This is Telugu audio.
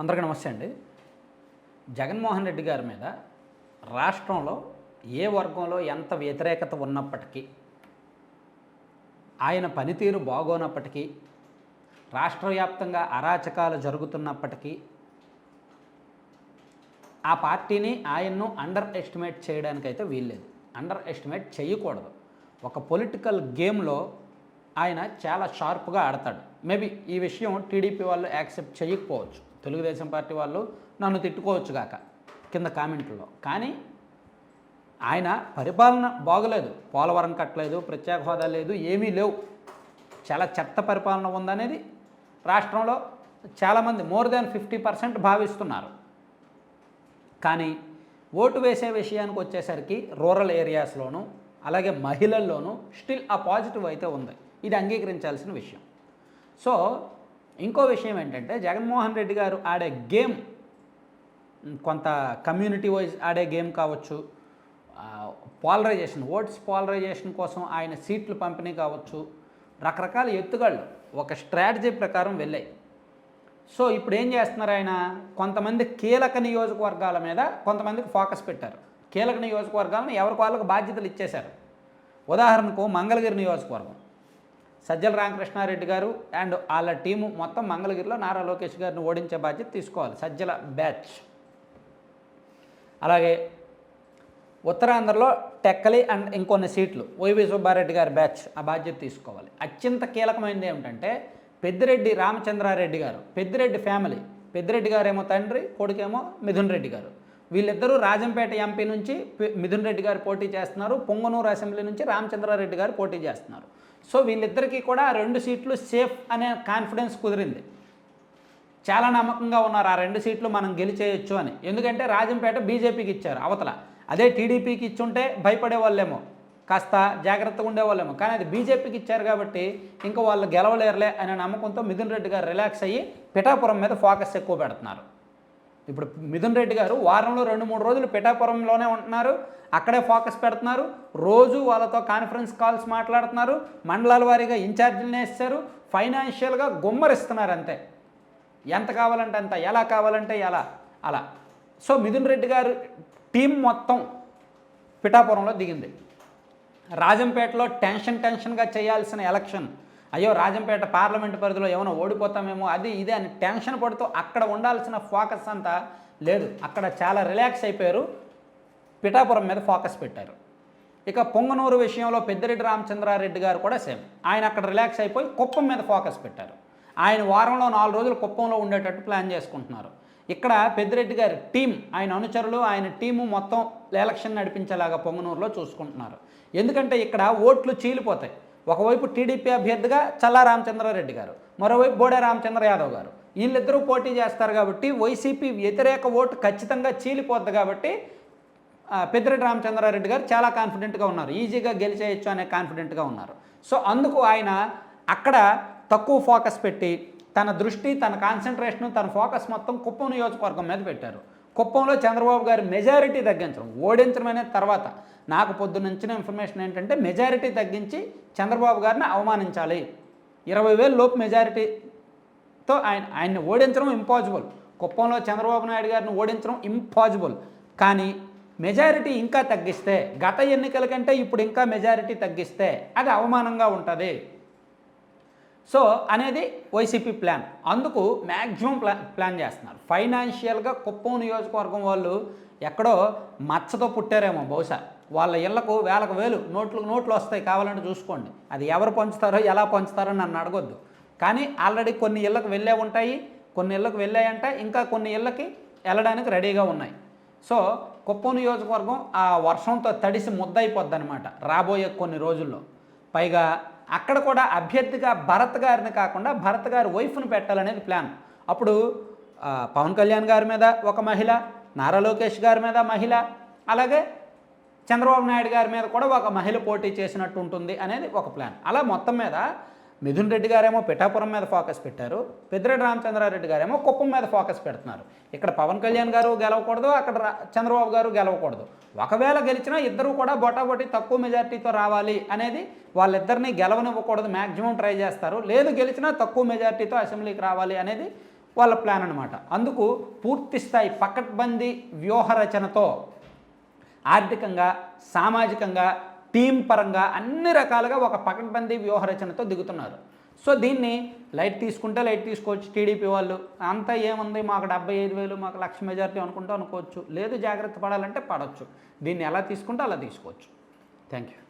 అందరికీ నమస్తే అండి. జగన్మోహన్ రెడ్డి గారి మీద రాష్ట్రంలో ఏ వర్గంలో ఎంత వ్యతిరేకత ఉన్నప్పటికీ ఆయన పనితీరు బాగోనప్పటికీ రాష్ట్ర వ్యాప్తంగా అరాచకాలు జరుగుతున్నప్పటికీ ఆ పార్టీని ఆయన్ను అండర్ ఎస్టిమేట్ చేయడానికైతే వీల్లేదు. అండర్ ఎస్టిమేట్ చేయకూడదు. ఒక పొలిటికల్ గేమ్లో ఆయన చాలా షార్ప్గా ఆడతాడు. మేబీ ఈ విషయం టీడీపీ వాళ్ళు యాక్సెప్ట్ చేయకపోవచ్చు. తెలుగుదేశం పార్టీ వాళ్ళు నన్ను తిట్టుకోవచ్చు కాక కింద కామెంట్లో కానీ ఆయన పరిపాలన బాగలేదు. పోలవరం కట్టలేదు ప్రత్యేక హోదా లేదు ఏమీ లేవు. చాలా చెత్త పరిపాలన ఉందనేది రాష్ట్రంలో చాలామంది మోర్ దాన్ ఫిఫ్టీ పర్సెంట్ భావిస్తున్నారు. కానీ ఓటు వేసే విషయానికి వచ్చేసరికి రూరల్ ఏరియాస్లోనూ అలాగే మహిళల్లోనూ స్టిల్ ఆ పాజిటివ్ అయితే ఉంది. ఇది అంగీకరించాల్సిన విషయం. సో ఇంకో విషయం ఏంటంటే జగన్మోహన్ రెడ్డి గారు ఆడే గేమ్ కొంత కమ్యూనిటీ వైజ్ ఆడే గేమ్ కావచ్చు పాలరైజేషన్ ఓట్స్ పాలరైజేషన్ కోసం ఆయన సీట్లు పంపిణీ కావచ్చు రకరకాల ఎత్తుగళ్ళు ఒక స్ట్రాటజీ ప్రకారం వెళ్ళాయి. సో ఇప్పుడు ఏం చేస్తున్నారు ఆయన? కొంతమంది కీలక నియోజకవర్గాల మీద కొంతమందికి ఫోకస్ పెట్టారు. కీలక నియోజకవర్గాలను ఎవరికి వాళ్ళకి బాధ్యతలు ఇచ్చేశారు? ఉదాహరణకు మంగళగిరి నియోజకవర్గం. సజ్జల రామకృష్ణారెడ్డి గారు అండ్ వాళ్ళ టీము మొత్తం మంగళగిరిలో నారా లోకేష్ గారిని ఓడించే బాధ్యత తీసుకోవాలి సజ్జల బ్యాచ్. అలాగే ఉత్తరాంధ్రలో టెక్కలి అండ్ ఇంకొన్ని సీట్లు వైవి సుబ్బారెడ్డి గారి బ్యాచ్ ఆ బాధ్యత తీసుకోవాలి. అత్యంత కీలకమైనది ఏమిటంటే పెద్దిరెడ్డి రామచంద్రారెడ్డి గారు పెద్దిరెడ్డి ఫ్యామిలీ పెద్దిరెడ్డి గారేమో తండ్రి కొడుకేమో మిథున్ రెడ్డి గారు. వీళ్ళిద్దరూ రాజంపేట ఎంపీ నుంచి మిథున్ రెడ్డి గారు పోటీ చేస్తున్నారు పొంగనూరు అసెంబ్లీ నుంచి రామచంద్రారెడ్డి గారు పోటీ చేస్తున్నారు. సో వీళ్ళిద్దరికీ కూడా రెండు సీట్లు సేఫ్ అనే కాన్ఫిడెన్స్ కుదిరింది. చాలా నమ్మకంగా ఉన్నారు ఆ రెండు సీట్లు మనం గెలిచేయొచ్చు అని. ఎందుకంటే రాజంపేట బీజేపీకి ఇచ్చారు అవతల. అదే టీడీపీకి ఇచ్చుంటే భయపడే వాళ్ళేమో కాస్త జాగ్రత్తగా ఉండేవాళ్ళేమో. కానీ అది బీజేపీకి ఇచ్చారు కాబట్టి ఇంకా వాళ్ళు గెలవలేరులే అనే నమ్మకంతో మిథున్ రెడ్డి గారు రిలాక్స్ అయ్యి పిఠాపురం మీద ఫోకస్ ఎక్కువ పెడుతున్నారు. ఇప్పుడు మిథున్ రెడ్డి గారు వారంలో రెండు మూడు రోజులు పిఠాపురంలోనే ఉంటున్నారు. అక్కడే ఫోకస్ పెడుతున్నారు. రోజు వాళ్ళతో కాన్ఫరెన్స్ కాల్స్ మాట్లాడుతున్నారు. మండలాల వారీగా ఇన్ఛార్జీలు వేస్తారు ఫైనాన్షియల్గా గుమ్మరిస్తున్నారు అంతే. ఎంత కావాలంటే అంత ఎలా కావాలంటే ఎలా అలా. సో మిథున్ రెడ్డి గారు టీం మొత్తం పిఠాపురంలో దిగింది. రాజంపేటలో టెన్షన్ టెన్షన్గా చేయాల్సిన ఎలక్షన్ అయ్యో రాజంపేట పార్లమెంట్ పరిధిలో ఏమైనా ఓడిపోతామేమో అది ఇది అని టెన్షన్ పడుతూ అక్కడ ఉండాల్సిన ఫోకస్ అంతా లేదు. అక్కడ చాలా రిలాక్స్ అయిపోయారు. పిఠాపురం మీద ఫోకస్ పెట్టారు. ఇక పొంగనూరు విషయంలో పెద్దిరెడ్డి రామచంద్రారెడ్డి గారు కూడా సేమ్. ఆయన అక్కడ రిలాక్స్ అయిపోయి కుప్పం మీద ఫోకస్ పెట్టారు. ఆయన వారంలో నాలుగు రోజులు కుప్పంలో ఉండేటట్టు ప్లాన్ చేసుకుంటున్నారు. ఇక్కడ పెద్దిరెడ్డి గారి టీం ఆయన అనుచరులు ఆయన టీము మొత్తం ఎలక్షన్ నడిపించేలాగా పొంగనూరులో చూసుకుంటున్నారు. ఎందుకంటే ఇక్కడ ఓట్లు చీలిపోతాయి. ఒకవైపు టీడీపీ అభ్యర్థిగా చల్లా రామచంద్రారెడ్డి గారు మరోవైపు బోడే రామచంద్ర యాదవ్ గారు. వీళ్ళిద్దరూ పోటీ చేస్తారు కాబట్టి వైసీపీ వ్యతిరేక ఓటు ఖచ్చితంగా చీలిపోద్ది కాబట్టి పెద్దిరెడ్డి రామచంద్రారెడ్డి గారు చాలా కాన్ఫిడెంట్గా ఉన్నారు. ఈజీగా గెలిచేయచ్చు అనే కాన్ఫిడెంట్గా ఉన్నారు. సో అందుకు ఆయన అక్కడ తక్కువ ఫోకస్ పెట్టి తన దృష్టి తన కాన్సన్ట్రేషన్ తన ఫోకస్ మొత్తం కుప్పం నియోజకవర్గం మీద పెట్టారు. కుప్పంలో చంద్రబాబు గారి మెజారిటీ తగ్గించడం ఓడించడం అనేది తర్వాత. నాకు పొద్దున్నంచిన ఇన్ఫర్మేషన్ ఏంటంటే మెజారిటీ తగ్గించి చంద్రబాబు గారిని అవమానించాలి. ఇరవై వేలు లోపు మెజారిటీతో ఆయన ఆయన్ని ఓడించడం ఇంపాసిబుల్ కుప్పంలో చంద్రబాబు నాయుడు గారిని ఓడించడం ఇంపాసిబుల్ కానీ మెజారిటీ ఇంకా తగ్గిస్తే గత ఎన్నికల కంటే ఇప్పుడు ఇంకా మెజారిటీ తగ్గిస్తే అది అవమానంగా ఉంటుంది. సో అనేది వైసీపీ ప్లాన్ అందుకు మ్యాక్సిమం ప్లా ప్లాన్ చేస్తున్నారు. ఫైనాన్షియల్గా కుప్పం నియోజకవర్గం వాళ్ళు ఎక్కడో మచ్చతో పుట్టారేమో బహుశా. వాళ్ళ ఇళ్ళకు వేలకు వేలు నోట్లు నోట్లు వస్తాయి కావాలంటే చూసుకోండి. అది ఎవరు పంచుతారో ఎలా పంచుతారో నన్ను అడగొద్దు. కానీ ఆల్రెడీ కొన్ని ఇళ్ళకు వెళ్ళే ఉంటాయి కొన్ని ఇళ్ళకు వెళ్ళాయంట ఇంకా కొన్ని ఇళ్ళకి వెళ్ళడానికి రెడీగా ఉన్నాయి. సో కుప్పం నియోజకవర్గం ఆ వర్షంతో తడిసి ముద్దయిపోద్ది అనమాట రాబోయే కొన్ని రోజుల్లో. పైగా అక్కడ కూడా అభ్యర్థిగా భరత్ గారిని కాకుండా భరత్ గారి వైఫ్ని పెట్టాలనేది ప్లాన్. అప్పుడు పవన్ కళ్యాణ్ గారి మీద ఒక మహిళ నారా లోకేష్ గారి మీద మహిళ అలాగే చంద్రబాబు నాయుడు గారి మీద కూడా ఒక మహిళ పోటీ చేసినట్టు ఉంటుంది అనేది ఒక ప్లాన్. అలా మొత్తం మీద మిథున్ రెడ్డి గారేమో పిఠాపురం మీద ఫోకస్ పెట్టారు పెద్దిరెడ్డి రామచంద్రారెడ్డి గారేమో కుప్పం మీద ఫోకస్ పెడుతున్నారు. ఇక్కడ పవన్ కళ్యాణ్ గారు గెలవకూడదు అక్కడ చంద్రబాబు గారు గెలవకూడదు. ఒకవేళ గెలిచినా ఇద్దరు కూడా బొటాబొటి తక్కువ మెజారిటీతో రావాలి అనేది వాళ్ళిద్దరిని గెలవనివ్వకూడదు మ్యాక్సిమం ట్రై చేస్తారు. లేదు గెలిచినా తక్కువ మెజారిటీతో అసెంబ్లీకి రావాలి అనేది వాళ్ళ ప్లాన్ అనమాట అందుకు పూర్తి స్థాయి పకడ్బందీ వ్యూహరచనతో ఆర్థికంగా సామాజికంగా టీం పరంగా అన్ని రకాలుగా ఒక పకడ్బందీ వ్యూహరచనతో దిగుతున్నారు. సో దీన్ని లైట్ తీసుకుంటే లైట్ తీసుకోవచ్చు టీడీపీ వాళ్ళు. అంతా ఏముంది? మాకు డెబ్బై ఐదు వేలు మాకు లక్ష మెజారిటీ అనుకుంటూ అనుకోవచ్చు. లేదు జాగ్రత్త పడాలంటే పడవచ్చు దీన్ని ఎలా తీసుకుంటే అలా తీసుకోవచ్చు. Thank you.